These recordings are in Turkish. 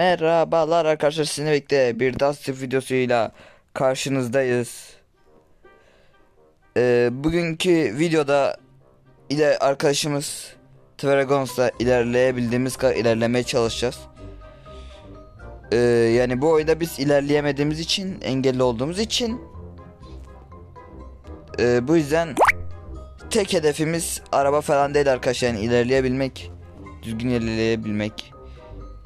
Merhabalar arkadaşlar sizinle birlikte bir Dust videosuyla karşınızdayız. Ee, bugünkü videoda ile arkadaşımız Tveragons'la ilerleyebildiğimiz kadar ilerlemeye çalışacağız. Ee, yani bu oyunda biz ilerleyemediğimiz için, engelli olduğumuz için ee, bu yüzden tek hedefimiz araba falan değil arkadaşlar yani ilerleyebilmek, düzgün ilerleyebilmek.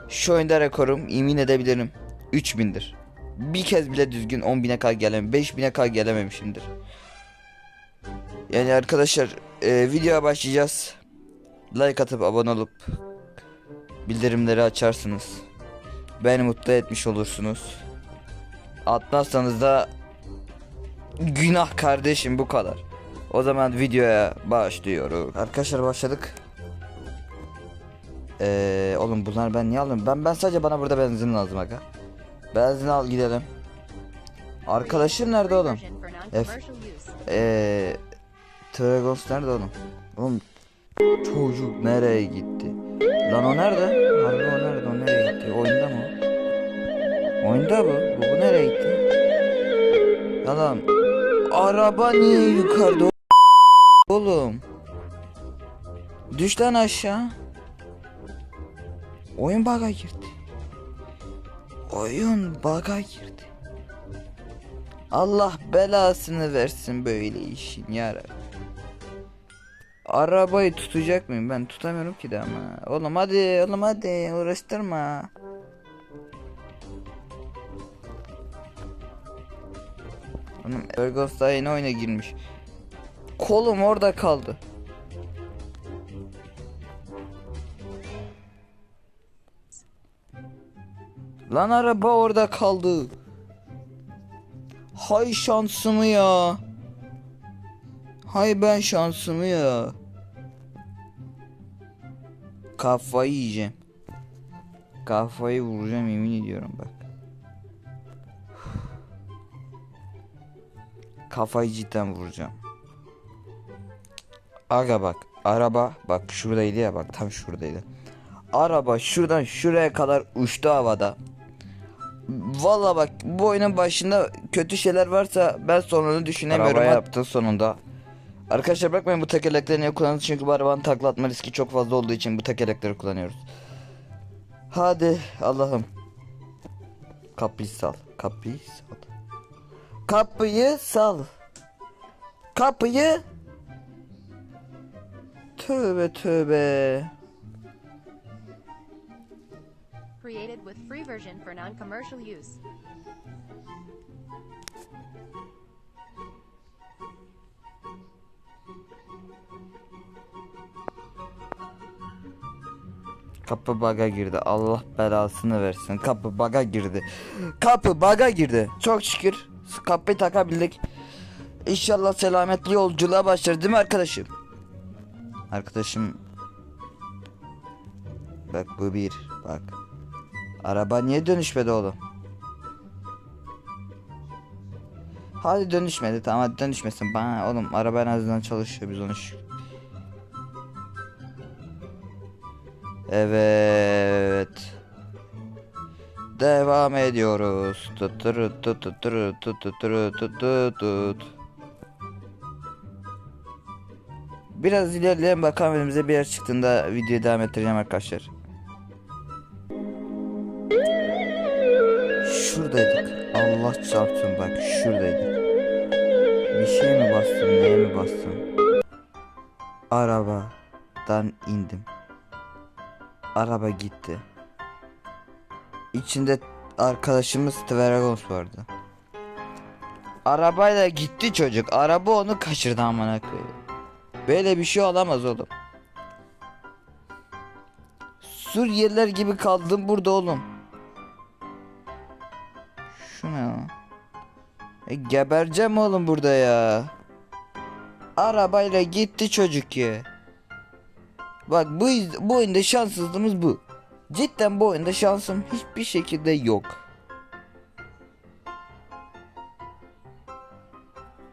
Şu oyunda rekorum yemin edebilirim 3000'dir. Bir kez bile düzgün 10.000'e kadar gelemem. 5.000'e kadar gelememişimdir. Yani arkadaşlar e, videoya başlayacağız. Like atıp abone olup bildirimleri açarsınız. Beni mutlu etmiş olursunuz. Atmazsanız da günah kardeşim bu kadar. O zaman videoya başlıyoruz. Arkadaşlar başladık. Ee, oğlum bunlar ben niye alıyorum? Ben ben sadece bana burada benzin lazım aga. Benzin al gidelim. Arkadaşım nerede oğlum? F. Eee Tragos nerede oğlum? Oğlum çocuk nereye gitti? Lan o nerede? Harbi o nerede? O nereye gitti? Oyunda mı? Oyunda bu. Bu, bu nereye gitti? Yalan. Araba niye yukarıda? Oğlum. Düş lan aşağı. Oyun bug'a girdi. Oyun bug'a girdi. Allah belasını versin böyle işin yara. Arabayı tutacak mıyım? Ben tutamıyorum ki de ama. Oğlum hadi, oğlum hadi uğraştırma. Oğlum Ergos daha yeni oyuna girmiş. Kolum orada kaldı. Lan araba orada kaldı. Hay şansımı ya. Hay ben şansımı ya. Kafayı yiyeceğim. Kafayı vuracağım yemin ediyorum bak. Kafayı cidden vuracağım. Aga bak araba bak şuradaydı ya bak tam şuradaydı. Araba şuradan şuraya kadar uçtu havada. Valla bak bu oyunun başında kötü şeyler varsa ben sonunu düşünemiyorum. Araba yaptı sonunda. Arkadaşlar bakmayın bu tekerlekleri niye kullanıyoruz çünkü bu arabanın takla atma riski çok fazla olduğu için bu tekerlekleri kullanıyoruz. Hadi Allah'ım. Kapıyı sal. Kapıyı sal. Kapıyı sal. Kapıyı. Tövbe tövbe. With free version for non-commercial use. Kapı baga girdi. Allah belasını versin. Kapı baga girdi. Kapı baga girdi. Çok şükür kapıyı takabildik. İnşallah selametli yolculuğa başlar değil mi arkadaşım? Arkadaşım Bak bu bir bak. Araba niye dönüşmedi oğlum? Hadi dönüşmedi tamam hadi dönüşmesin bana oğlum araba en azından çalışıyor biz onu. Evet. Devam ediyoruz. Tuturu tuturu tuturu tuturu tut. Biraz ilerleyelim bakalım önümüze bir yer çıktığında videoyu devam ettireceğim arkadaşlar. Allah çarpsın bak şuradaydık. Bir şey mi bastım neye mi bastım? Arabadan indim. Araba gitti. İçinde arkadaşımız Tveragos vardı. Arabayla gitti çocuk. Araba onu kaçırdı amına koyayım. Böyle bir şey olamaz oğlum. Suriyeliler gibi kaldım burada oğlum. Gebereceğim oğlum burada ya. Arabayla gitti çocuk ya. Bak bu bu oyunda şanssızlığımız bu. Cidden bu oyunda şansım hiçbir şekilde yok.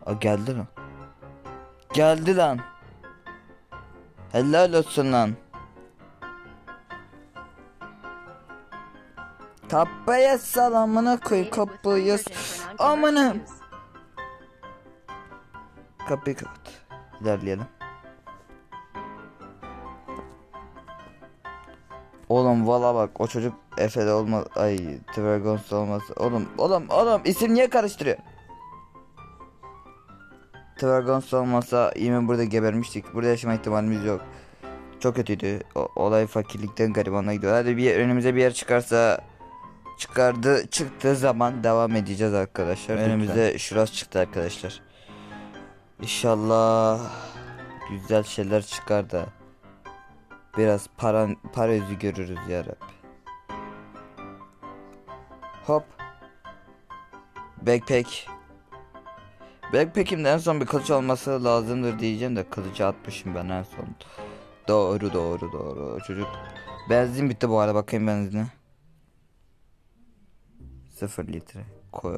Aa, geldi lan. Geldi lan. Helal olsun lan. Kapıya salamını koy Created with free kapıyı. kapat. İlerleyelim. Oğlum valla bak o çocuk Efe'de olmaz. Ay Dragons olmaz. Oğlum oğlum oğlum isim niye karıştırıyor? Dragons olmasa yemin burada gebermiştik. Burada yaşama ihtimalimiz yok. Çok kötüydü. O, olay fakirlikten garibanlığa gidiyor. Hadi bir yer- önümüze bir yer çıkarsa çıkardı çıktığı zaman devam edeceğiz arkadaşlar. Önümüze şurası çıktı arkadaşlar. İnşallah güzel şeyler çıkar da biraz para para yüzü görürüz ya Rabbi. Hop. Backpack. Backpack'imde en son bir kılıç olması lazımdır diyeceğim de kılıcı atmışım ben en son. Doğru doğru doğru. Çocuk benzin bitti bu arada bakayım benzine. 0 litre. Koy.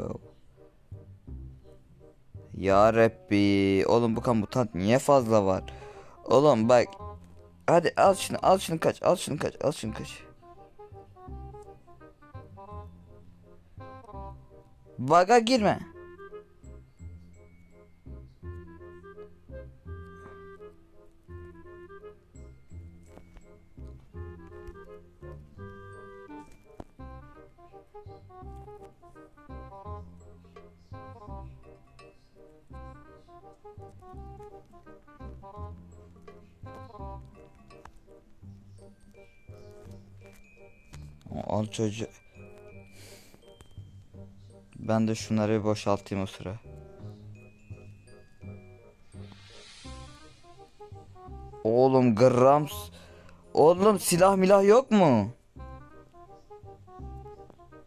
Ya Rabbi. Oğlum bu kan mutant niye fazla var? Oğlum bak. Hadi al şunu al şunu kaç al şunu kaç al şunu kaç. Baga girme. Al çocuğu. Ben de şunları bir boşaltayım o sıra. Oğlum grams. Oğlum silah milah yok mu?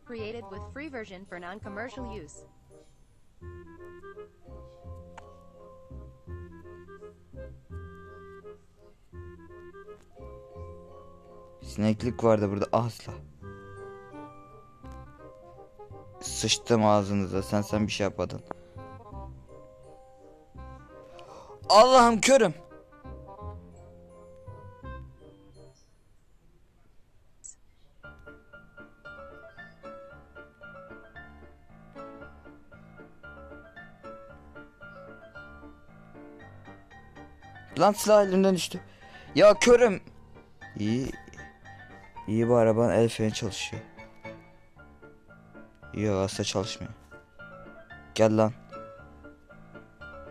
Created with free version for non-commercial use. Sineklik vardı burada asla. Sıçtım ağzınıza sen sen bir şey yapmadın. Allah'ım körüm. Lan silah elimden düştü. Ya körüm. İyi. İyi bu arabanın el freni çalışıyor. Yok aslında çalışmıyor. Gel lan.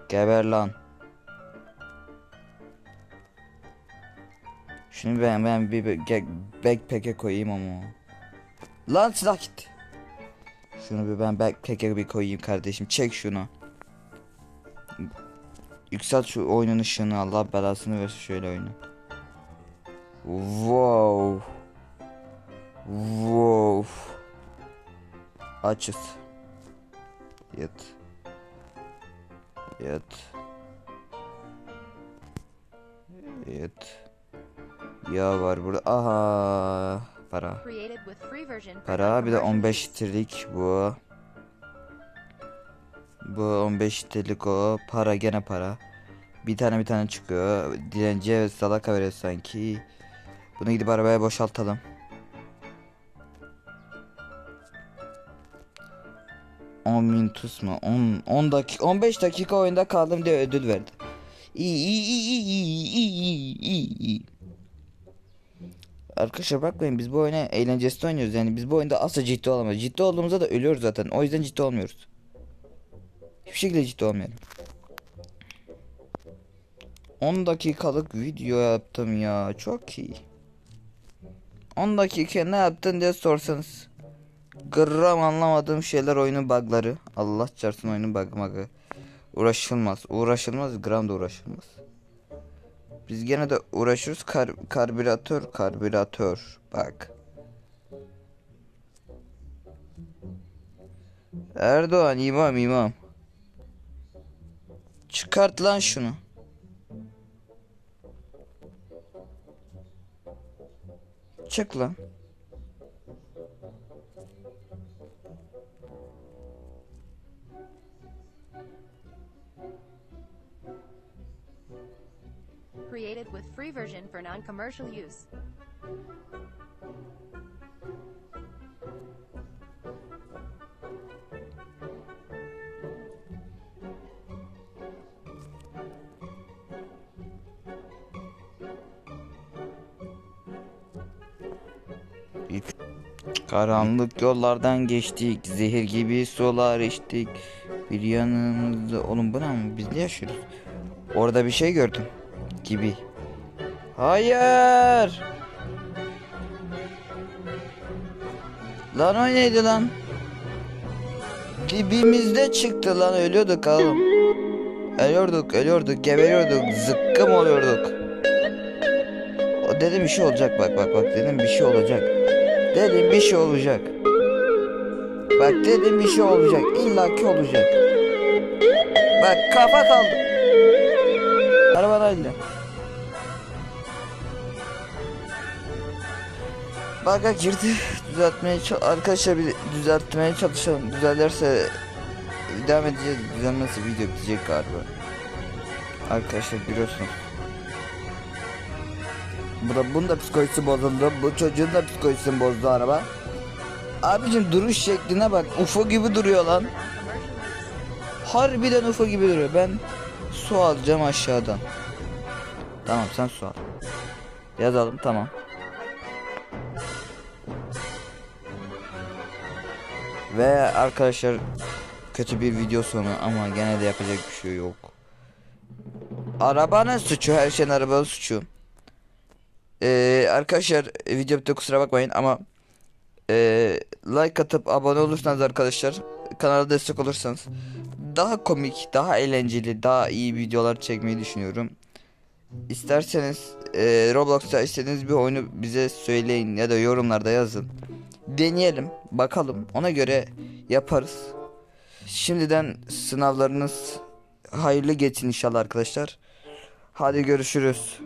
Geber lan. Şunu ben ben bir backpack'e koyayım ama. Lan silah gitti. Şunu bir ben backpack'e bir koyayım kardeşim. Çek şunu. Yükselt şu oyunun ışığını Allah belasını versin şöyle oyunu. Wow. Wow. Açız. Yat. Yat. Yat. Ya var burada. Aha. Para. Para bir de non-commercial 15 use. litrelik bu. Bu 15 litrelik o. Para gene para. Bir tane bir tane çıkıyor. Dilenciye ve salaka veriyor sanki. Bunu gidip arabaya boşaltalım. On minutus mu? 10 10 dakika 15 dakika oyunda kaldım diye ödül verdi. İyi iyi iyi iyi iyi iyi. Arkadaşlar bakmayın biz bu oyuna eğlencesine oynuyoruz yani biz bu oyunda asla ciddi olamayız. Ciddi olduğumuzda da ölüyoruz zaten. O yüzden ciddi olmuyoruz. Hiçbir şekilde ciddi olmayalım. 10 dakikalık video yaptım ya. Çok iyi. 10 dakika ne yaptın diye sorsanız. Gram anlamadığım şeyler oyunun bugları. Allah çarpsın oyunun bug. Uğraşılmaz. Uğraşılmaz gram da uğraşılmaz. Biz gene de uğraşıyoruz. Kar karbüratör, karbüratör. Bak. Erdoğan imam imam. Çıkart lan şunu. Çık lan. created with free version for non-commercial use. Karanlık yollardan geçtik, zehir gibi sular içtik. Bir yanımızda, oğlum bu ne? Biz ne yaşıyoruz? Orada bir şey gördüm gibi. Hayır. Lan o neydi lan? Dibimizde çıktı lan ölüyorduk oğlum. Ölüyorduk, ölüyorduk, geberiyorduk, zıkkım oluyorduk. O dedim bir şey olacak bak bak bak dedim bir şey olacak. Dedim bir şey olacak. Bak dedim bir şey olacak. İlla ki olacak. Bak kafa kaldı. Arabayla. Baka girdi. Düzeltmeye arkadaşlar bir düzeltmeye çalışalım. Düzelirse devam edeceğiz. Düzelmezse video bitecek galiba. Arkadaşlar görüyorsunuz. Bu da bunun da psikolojisi bozuldu. Bu çocuğun da psikolojisini bozdu araba. Abicim duruş şekline bak. UFO gibi duruyor lan. Harbiden UFO gibi duruyor. Ben su alacağım aşağıdan. Tamam sen su al. Yazalım tamam. Ve arkadaşlar kötü bir video sonu ama gene de yapacak bir şey yok. Arabanın suçu her şeyin arabanın suçu. Ee, arkadaşlar video bitti kusura bakmayın ama ee, like atıp abone olursanız arkadaşlar kanala destek olursanız daha komik, daha eğlenceli, daha iyi videolar çekmeyi düşünüyorum. İsterseniz ee, Roblox'ta istediğiniz bir oyunu bize söyleyin ya da yorumlarda yazın deneyelim, bakalım. Ona göre yaparız. Şimdiden sınavlarınız hayırlı geçin inşallah arkadaşlar. Hadi görüşürüz.